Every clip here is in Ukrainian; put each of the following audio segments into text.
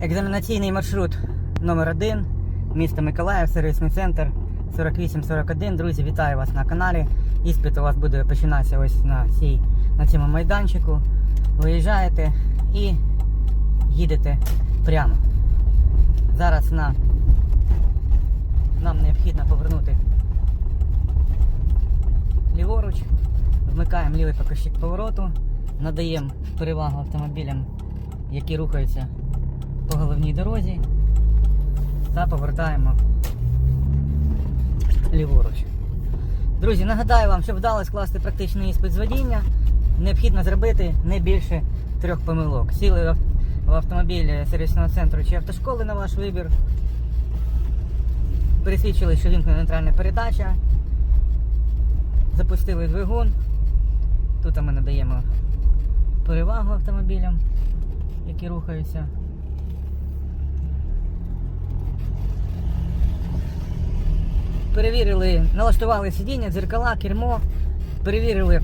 Екзаменаційний маршрут номер 1 місто Миколаїв, сервісний центр 4841. Друзі, вітаю вас на каналі. Іспит у вас буде починатися ось на, цій, на цьому майданчику. Виїжджаєте і їдете прямо. Зараз на, нам необхідно повернути ліворуч, вмикаємо лівий покажчик повороту, надаємо перевагу автомобілям, які рухаються по головній дорозі та повертаємо ліворуч. Друзі, нагадаю вам, щоб вдалося скласти практичний іспит з водіння, необхідно зробити не більше трьох помилок. Сіли в ав- автомобіль сервісного центру чи автошколи на ваш вибір. Пересвідчили, що вімкнена нейтральна передача. Запустили двигун. Тут ми надаємо перевагу автомобілям, які рухаються. Перевірили, налаштували сидіння, дзеркала, кермо, перевірили,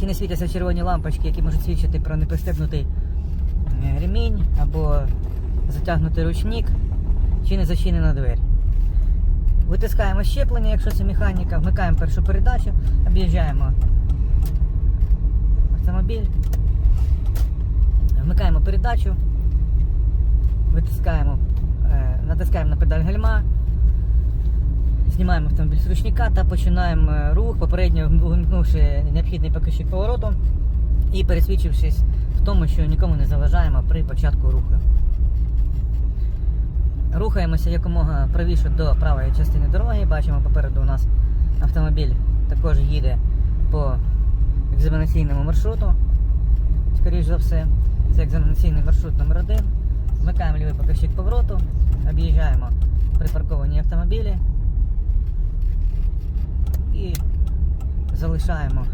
чи не світяться червоні лампочки, які можуть свідчити про непристебнутий е, ремінь або затягнутий ручник, чи не зачинена двері. Витискаємо щеплення, якщо це механіка, вмикаємо першу передачу, об'їжджаємо автомобіль, вмикаємо передачу, витискаємо, е, натискаємо на педаль гальма, знімаємо автомобіль з ручника та починаємо е, рух, попередньо вимкнувши необхідний покищик повороту і пересвідчившись в тому, що нікому не заважаємо при початку руху. Рухаємося якомога правіше до правої частини дороги. Бачимо попереду у нас автомобіль також їде по екзаменаційному маршруту. Скоріше за все, це екзаменаційний маршрут номер 1 Вмикаємо лівий покажчик повороту, об'їжджаємо припарковані автомобілі і залишаємо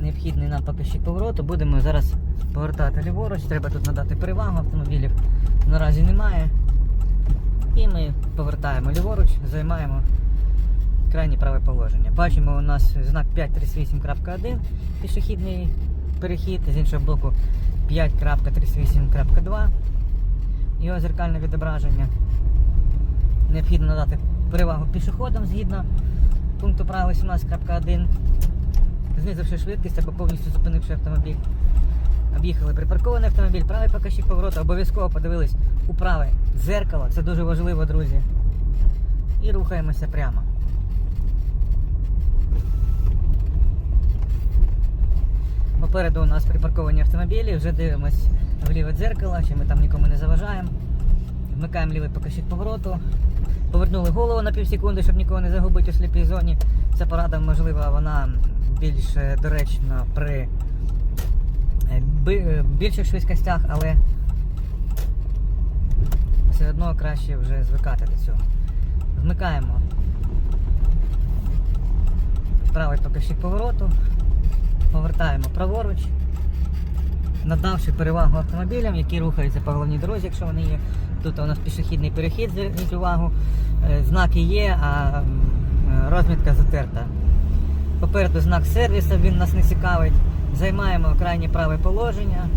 необхідний нам покажчик повороту. Будемо зараз повертати ліворуч. Треба тут надати перевагу автомобілів. Наразі немає. І ми повертаємо ліворуч, займаємо крайнє праве положення. Бачимо, у нас знак 538.1 пішохідний перехід, з іншого боку 5.38.2. Його зеркальне відображення. Необхідно надати перевагу пішоходам згідно пункту правил 18.1. Знизивши швидкість або повністю зупинивши автомобіль. Об'їхали припаркований автомобіль, правий покажчик повороту, обов'язково подивились у праве дзеркало, це дуже важливо, друзі. І рухаємося прямо. Попереду у нас припарковані автомобілі, вже дивимось в ліве дзеркало, чи ми там нікому не заважаємо. Вмикаємо лівий покажчик повороту. Повернули голову на півсекунди, щоб нікого не загубити у сліпій зоні. Ця порада, можливо, вона більш е, доречна при е, е, більших швидкостях, але все одно краще вже звикати до цього. Вмикаємо правий покажчик повороту, повертаємо праворуч, надавши перевагу автомобілям, які рухаються по головній дорозі, якщо вони є. Тут у нас пішохідний перехід, зверніть увагу, Е, знаки є, а е, розмітка затерта. Попереду знак сервісу, він нас не цікавить. Займаємо крайнє праве положення.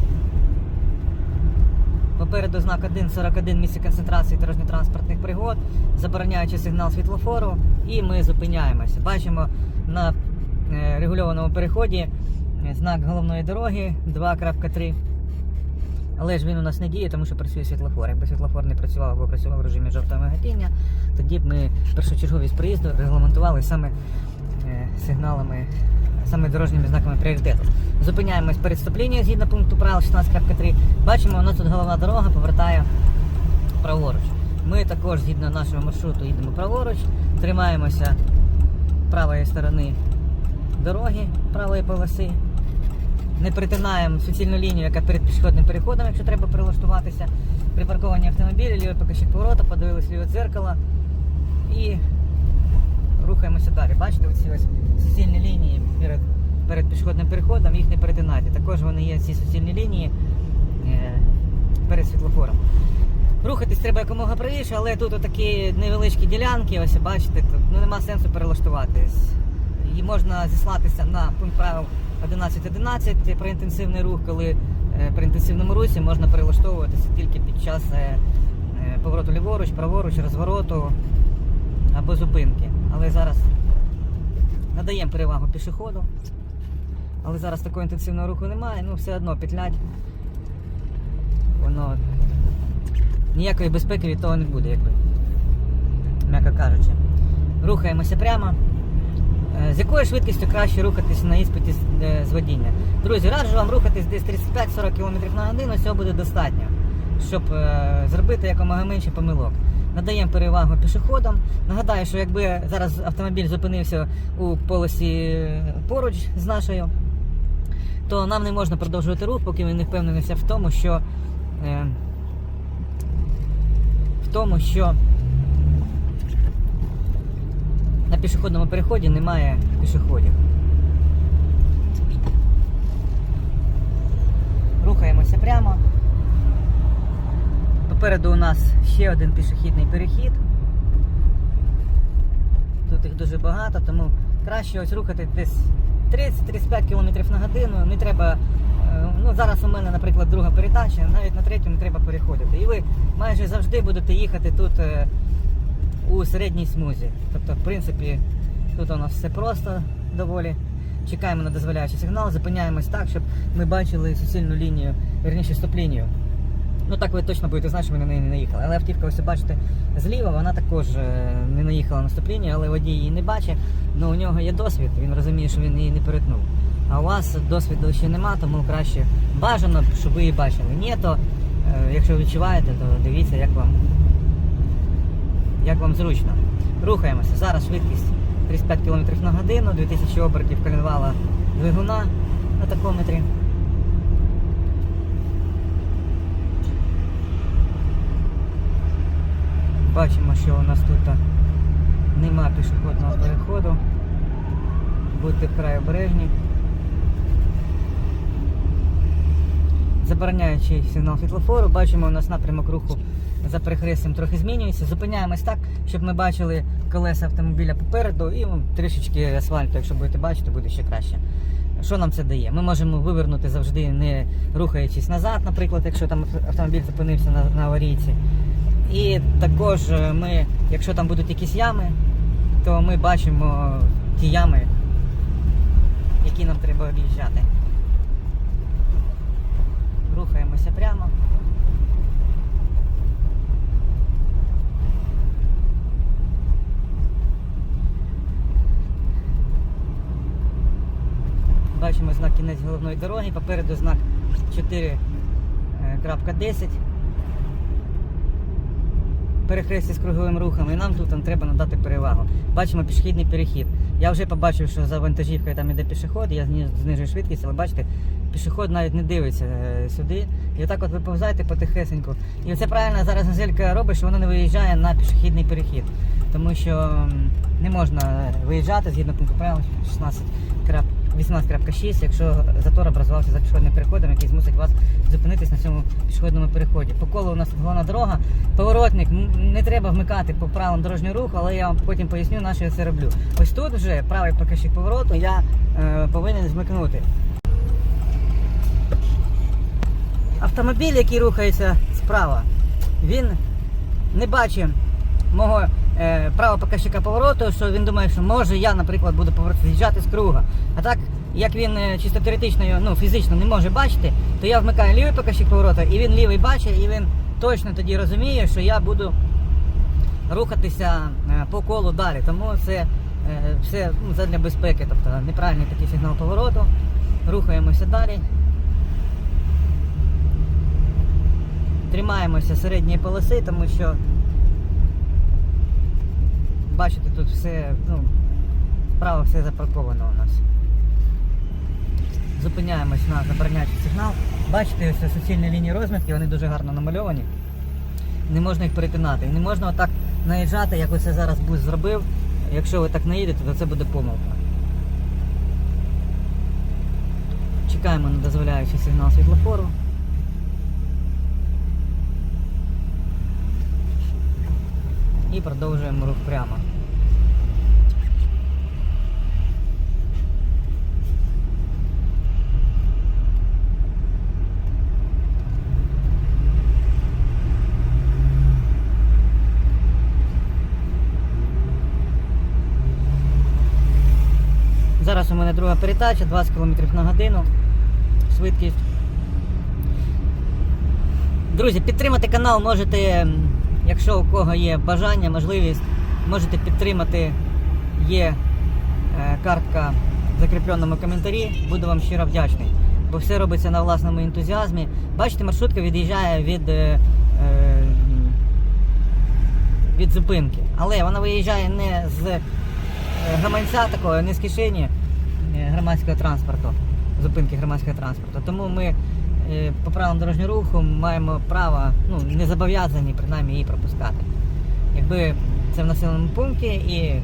Попереду знак 1.41 місце концентрації дорожньо-транспортних пригод, забороняючи сигнал світлофору, і ми зупиняємося. Бачимо на е, регульованому переході знак головної дороги 2.3. Але ж він у нас не діє, тому що працює світлофор. Якби світлофор не працював або працював в режимі жовтого миготіння, тоді б ми першочерговість приїзду регламентували саме е, сигналами, саме дорожніми знаками пріоритету. Зупиняємось перед стоп-лінією згідно пункту правил 16.3. Бачимо, у нас тут головна дорога повертає праворуч. Ми також згідно нашого маршруту їдемо праворуч, тримаємося правої сторони дороги, правої полоси. Не перетинаємо суцільну лінію, яка перед пішохідним переходом, якщо треба прилаштуватися. Припарковані автомобілі, лівий покажчик поворота, подивились ліве дзеркало і рухаємося далі. Бачите, оці ось суцільні лінії перед, перед пішохідним переходом, їх не перетинайте. Також вони є ці суцільні лінії е, перед світлофором. Рухатись треба якомога правіше, але тут такі невеличкі ділянки, ось бачите, тут ну, нема сенсу перелаштуватись. І можна зіслатися на пункт правил 11.11 про інтенсивний рух, коли е, при інтенсивному русі можна перелаштовуватися тільки під час е, е, повороту ліворуч, праворуч, розвороту або зупинки. Але зараз надаємо перевагу пішоходу. Але зараз такого інтенсивного руху немає, ну все одно петлять. Воно ніякої безпеки від того не буде, якби. М'яко кажучи. Рухаємося прямо. Е, З якою швидкістю краще рухатись на іспиті з- е, водіння? Друзі, раджу вам рухатись десь 35-40 км на годину, цього буде достатньо, щоб е, зробити якомога менше помилок. Надаємо перевагу пішоходам. Нагадаю, що якби зараз автомобіль зупинився у полосі поруч з нашою, то нам не можна продовжувати рух, поки ми не впевненимося в тому, що в тому, що на пішохідному переході немає пішоходів. Рухаємося прямо. Попереду у нас ще один пішохідний перехід. Тут їх дуже багато, тому краще ось рухати десь 30-35 км на годину. Не треба. е, Ну, зараз у мене, наприклад, друга передача, навіть на третю не треба переходити. І ви майже завжди будете їхати тут е, у середній смузі. Тобто, в принципі, тут у нас все просто доволі. Чекаємо на дозволяючий сигнал, зупиняємось так, щоб ми бачили суцільну лінію, верніше стоп-лінію. Ну так ви точно будете знати, що ви на неї не наїхали. Але автівка, ось бачите, зліва, вона також е, не наїхала на стоп-лінію, але водій її не бачить. Ну у нього є досвід, він розуміє, що він її не перетнув. А у вас досвіду ще нема, тому краще бажано, щоб ви її бачили. Ні, то е, якщо відчуваєте, то дивіться, як вам, як вам зручно. Рухаємося. Зараз швидкість 35 км на годину, 2000 обертів коленвала двигуна на такометрі. Бачимо, що у нас тут нема пішохідного переходу. Будьте вкрай обережні. Забороняючи сигнал світлофору, бачимо, у нас напрямок руху за перехрестям трохи змінюється. Зупиняємось так, щоб ми бачили колеса автомобіля попереду і ну, трішечки асфальту, якщо будете бачити, буде ще краще. Що нам це дає? Ми можемо вивернути завжди, не рухаючись назад, наприклад, якщо там автомобіль зупинився на, на аварійці. І також е, ми, якщо там будуть якісь ями, то ми бачимо ті ями, які нам треба об'їжджати. Рухаємося прямо. Бачимо знак кінець головної дороги, попереду знак 4.10 перехресті з круговим рухом, і нам тут там треба надати перевагу. Бачимо пішохідний перехід. Я вже побачив, що за вантажівкою там іде пішоход, я знижую швидкість, але бачите, пішоход навіть не дивиться е, сюди. І отак от ви повзаєте потихесеньку. І це правильно зараз газелька робить, що вона не виїжджає на пішохідний перехід. Тому що не можна виїжджати згідно пункту правил 16 18.6, якщо затор образувався за пішохідним переходом, який змусить вас зупинитись на цьому пішохідному переході. По колу у нас головна дорога, поворотник, не треба вмикати по правилам дорожнього руху, але я вам потім поясню, на що я це роблю. Ось тут вже правий показчик повороту я е, повинен змикнути. Автомобіль, який рухається справа, він не бачить мого е, правого показчика повороту, що він думає, що може я, наприклад, буду поворот з'їжджати з круга. А так, як він е, чисто теоретично, ну, фізично не може бачити, то я вмикаю лівий показчик повороту, і він лівий бачить, і він точно тоді розуміє, що я буду рухатися е, по колу далі. Тому це все ну, задля безпеки, тобто неправильний такий сигнал повороту. Рухаємося далі. Тримаємося середньої полоси, тому що бачите, тут все, ну, справа все запарковано у нас. Зупиняємось на забороняючий сигнал. Бачите, ось суцільні лінії розмітки, вони дуже гарно намальовані. Не можна їх перетинати. Не можна отак наїжджати, як оце зараз бус зробив. Якщо ви так наїдете, то це буде помилка. Чекаємо на дозволяючий сигнал світлофору. І продовжуємо рух прямо. Мене друга передача, 20 км на годину. Швидкість. Друзі, підтримати канал можете, якщо у кого є бажання, можливість, можете підтримати. Є е, картка в закріпленому коментарі. Буду вам щиро вдячний. Бо все робиться на власному ентузіазмі. Бачите, маршрутка від'їжджає від, е, е, від зупинки. Але вона виїжджає не з е, гаманця такого, не з кишені громадського транспорту, зупинки громадського транспорту. Тому ми е, по правилам дорожнього руху маємо право, ну, не зобов'язані принаймні її пропускати. Якби це в населеному пункті і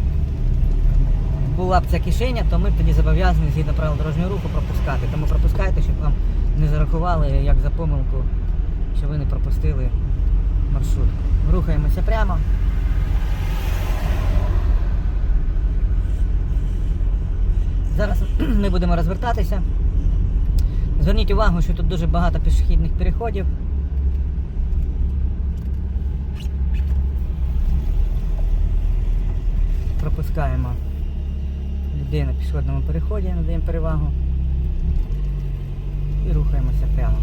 була б ця кишеня, то ми тоді зобов'язані згідно правил дорожнього руху пропускати. Тому пропускайте, щоб вам не зарахували як за помилку, що ви не пропустили маршрутку. Рухаємося прямо. Зараз ми будемо розвертатися. Зверніть увагу, що тут дуже багато пішохідних переходів. Пропускаємо людей на пішохідному переході, надаємо перевагу. І рухаємося прямо.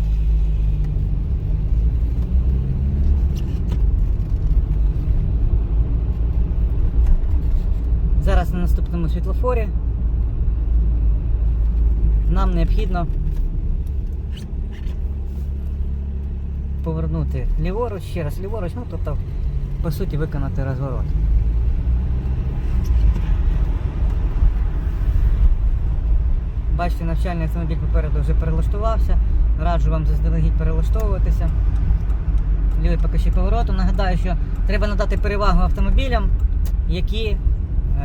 Зараз на наступному світлофорі нам необхідно повернути ліворуч, ще раз ліворуч, ну тобто, по суті, виконати розворот. Бачите, навчальний автомобіль попереду вже перелаштувався. Раджу вам заздалегідь перелаштовуватися. Лівий покажчик повороту. Нагадаю, що треба надати перевагу автомобілям, які е,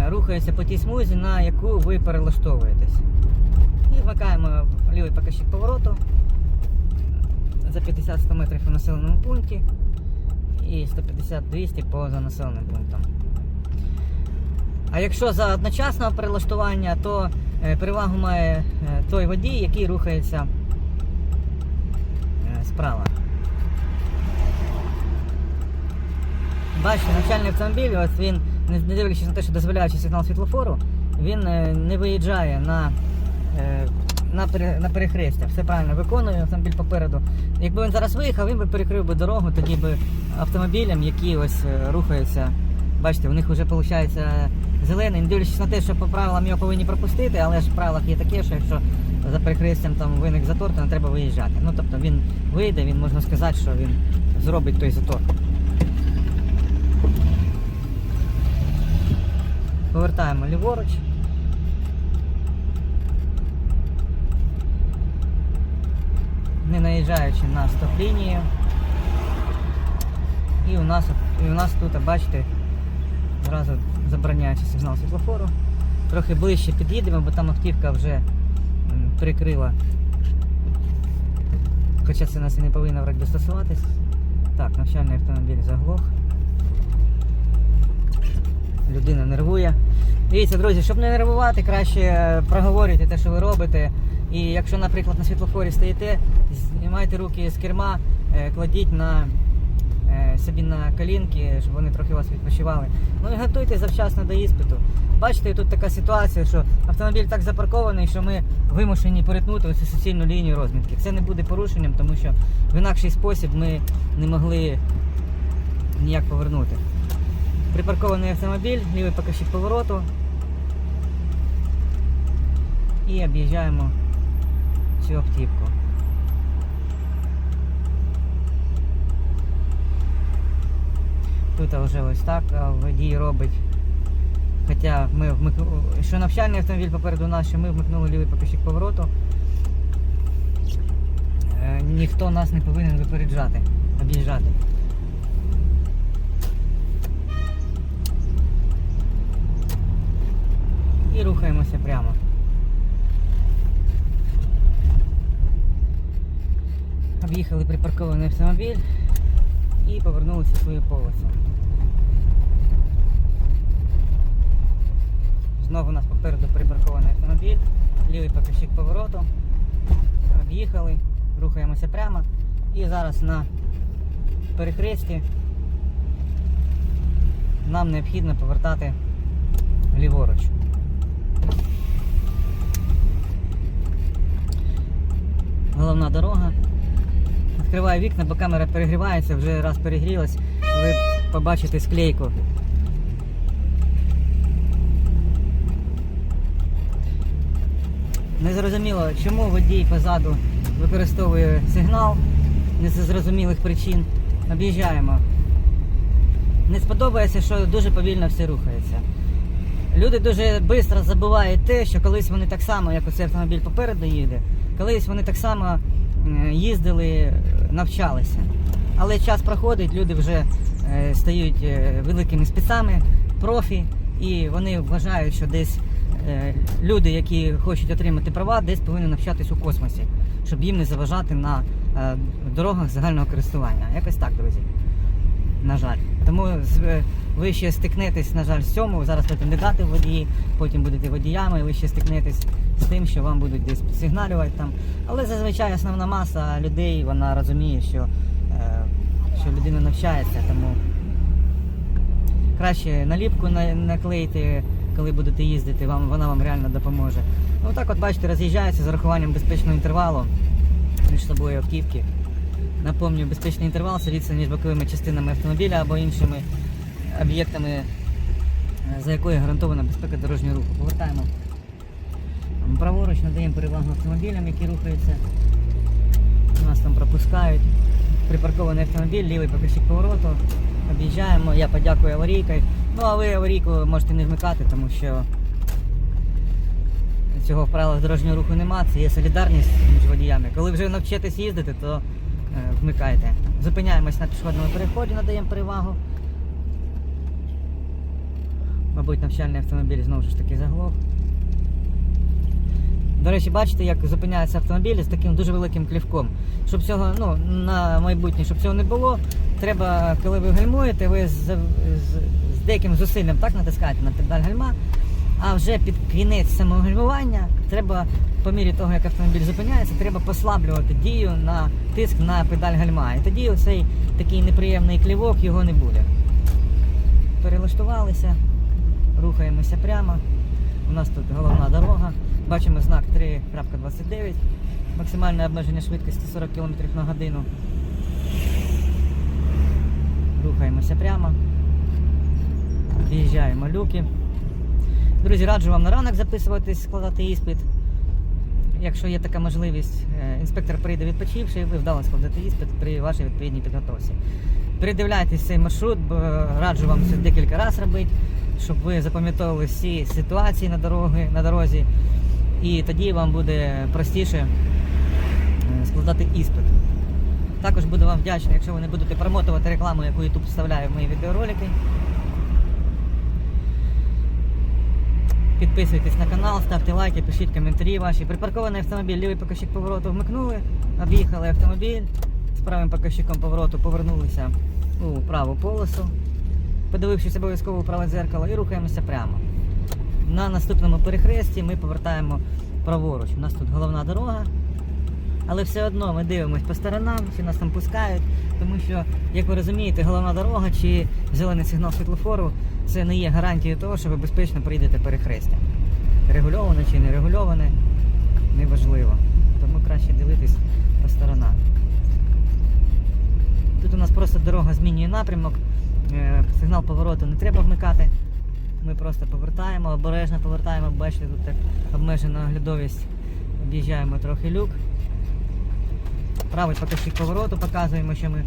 рухаються по тій смузі, на яку ви перелаштовуєтесь. І вмикаємо лівий покажчик повороту за 50-100 метрів у населеному пункті і 150-200 поза населеним пунктом. А якщо за одночасного перелаштування, то е, перевагу має е, той водій, який рухається е, справа. Бачите, навчальний автомобіль, ось він, не дивлячись на те, що дозволяючи сигнал світлофору, він не виїжджає на, на, на перехрестя. Все правильно виконує автомобіль попереду. Якби він зараз виїхав, він би перекрив би дорогу, тоді би автомобілям, які ось е, рухаються. Бачите, у них вже виходить зелений, не дивлячись на те, що по правилам його повинні пропустити, але ж в правилах є таке, що якщо за перехрестям там виник затор, то не треба виїжджати. Ну тобто він вийде, він можна сказати, що він зробить той затор. Повертаємо ліворуч. Не наїжджаючи на стоп-лінію. І у нас, і у нас тут, бачите, зразу забороняється сигнал світлофору. Трохи ближче під'їдемо, бо там автівка вже м, перекрила. Хоча це нас і не повинно вроді би стосуватись. Так, навчальний автомобіль заглох. Людина нервує. Дивіться, друзі, щоб не нервувати, краще е, проговорюйте те, що ви робите. І якщо, наприклад, на світлофорі стоїте, знімайте руки з керма, е, кладіть на е, собі на колінки, щоб вони трохи вас відпочивали. Ну і готуйте завчасно до іспиту. Бачите, тут така ситуація, що автомобіль так запаркований, що ми вимушені перетнути оцю суцільну лінію розмітки. Це не буде порушенням, тому що в інакший спосіб ми не могли ніяк повернути. Припаркований автомобіль, лівий покажчик повороту. І об'їжджаємо цю автівку. Тут вже ось так водій робить. Хоча ми вмикнули, що навчальний автомобіль попереду нас, що ми вмикнули лівий покажчик повороту. Е, ніхто нас не повинен випереджати, об'їжджати. І рухаємося прямо. Об'їхали припаркований автомобіль і повернулися в свою полосу. Знову у нас попереду припаркований автомобіль, лівий покажчик повороту. Об'їхали, рухаємося прямо. І зараз на перехресті нам необхідно повертати ліворуч. головна дорога. Відкриваю вікна, бо камера перегрівається, вже раз перегрілась, ви побачите склейку. Незрозуміло, чому водій позаду використовує сигнал не з зрозумілих причин. Об'їжджаємо. Не сподобається, що дуже повільно все рухається. Люди дуже швидко забувають те, що колись вони так само, як оцей автомобіль попереду їде, колись вони так само їздили, е, навчалися. Але час проходить, люди вже е, стають е, великими спецами, профі, і вони вважають, що десь люди, які хочуть отримати права, десь повинні навчатись у космосі, щоб їм не заважати на дорогах загального користування. Якось так, друзі. На жаль. Тому ви ще стикнетесь, на жаль, з цьому. Зараз ви кандидати водії, потім будете водіями, ви ще стикнетесь з тим, що вам будуть десь підсигналювати там. Але зазвичай основна маса людей вона розуміє, що, е, що людина навчається, тому краще наліпку на- наклейте, коли будете їздити, вам, вона вам реально допоможе. Ну так от бачите, роз'їжджається з урахуванням безпечного інтервалу між собою автівки. Напомню, безпечний інтервал відстань між боковими частинами автомобіля або іншими об'єктами, е, за якою гарантована безпека дорожнього руху. Повертаємо праворуч, надаємо перевагу автомобілям, які рухаються. Нас там пропускають. Припаркований автомобіль, лівий покажчик повороту. Об'їжджаємо, я подякую аварійкою. Ну а ви аварійку можете не вмикати, тому що цього в правилах дорожнього руху нема, це є солідарність між водіями. Коли вже навчитесь їздити, то е, вмикайте. Зупиняємось на пішохідному переході, надаємо перевагу. Мабуть, навчальний автомобіль знову ж таки заглох. До речі, бачите, як зупиняється автомобіль з таким дуже великим клівком. Щоб цього, ну, на майбутнє, щоб цього не було, треба, коли ви гальмуєте, ви з, з, з деяким зусиллям так натискаєте на педаль гальма, а вже під кінець самого гальмування треба, по мірі того, як автомобіль зупиняється, треба послаблювати дію на тиск на педаль гальма. І тоді оцей такий неприємний клівок його не буде. Перелаштувалися, рухаємося прямо. У нас тут головна дорога. Бачимо знак 3.29. Максимальне обмеження швидкості 40 км на годину. Рухаємося прямо. В'їжджаємо люки. Друзі, раджу вам на ранок записуватись, складати іспит. Якщо є така можливість, е, інспектор прийде відпочивши, і ви вдало складете іспит при вашій відповідній підготовці. Передивляйтесь цей маршрут, раджу вам це декілька разів робити, щоб ви запам'ятовували всі ситуації на, дороги, на дорозі, і тоді вам буде простіше е, складати іспит. Також буду вам вдячний, якщо ви не будете промотувати рекламу, яку YouTube вставляє в мої відеоролики. Підписуйтесь на канал, ставте лайки, пишіть коментарі ваші. Припаркований автомобіль, лівий покажчик повороту вмикнули, об'їхали автомобіль, з правим покажчиком повороту повернулися у праву полосу, подивившись обов'язково у праве дзеркало і рухаємося прямо. На наступному перехресті ми повертаємо праворуч. У нас тут головна дорога. Але все одно ми дивимось по сторонам, чи нас там пускають, тому що, як ви розумієте, головна дорога чи зелений сигнал світлофору це не є гарантією того, що ви безпечно прийдете перехрестя. Регульоване чи не регульоване, неважливо. Тому краще дивитись по сторонам. Тут у нас просто дорога змінює напрямок, сигнал повороту не треба вмикати. Ми просто повертаємо, обережно повертаємо, бачите, тут так обмежена оглядовість. Об'їжджаємо трохи люк. Правий покажчик повороту показуємо, що ми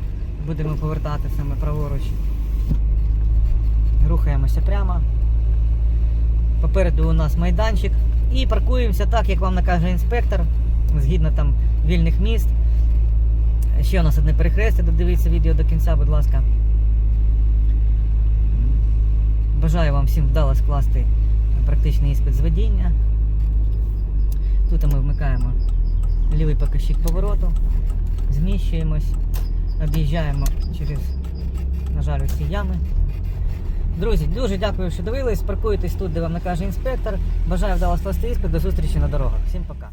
будемо повертати саме праворуч. Рухаємося прямо. Попереду у нас майданчик. І паркуємося так, як вам накаже інспектор, згідно там вільних міст. Ще у нас одне перехрестя, додивіться відео до кінця, будь ласка. Бажаю вам всім вдало скласти практичний іспит з водіння. Тут ми вмикаємо лівий покажчик повороту, зміщуємось, об'їжджаємо через, на жаль, ці ями. Друзі, дуже дякую, що дивились. Паркуйтесь тут, де вам накаже інспектор. Бажаю вдало скласти іспит. До зустрічі на дорогах. Всім пока.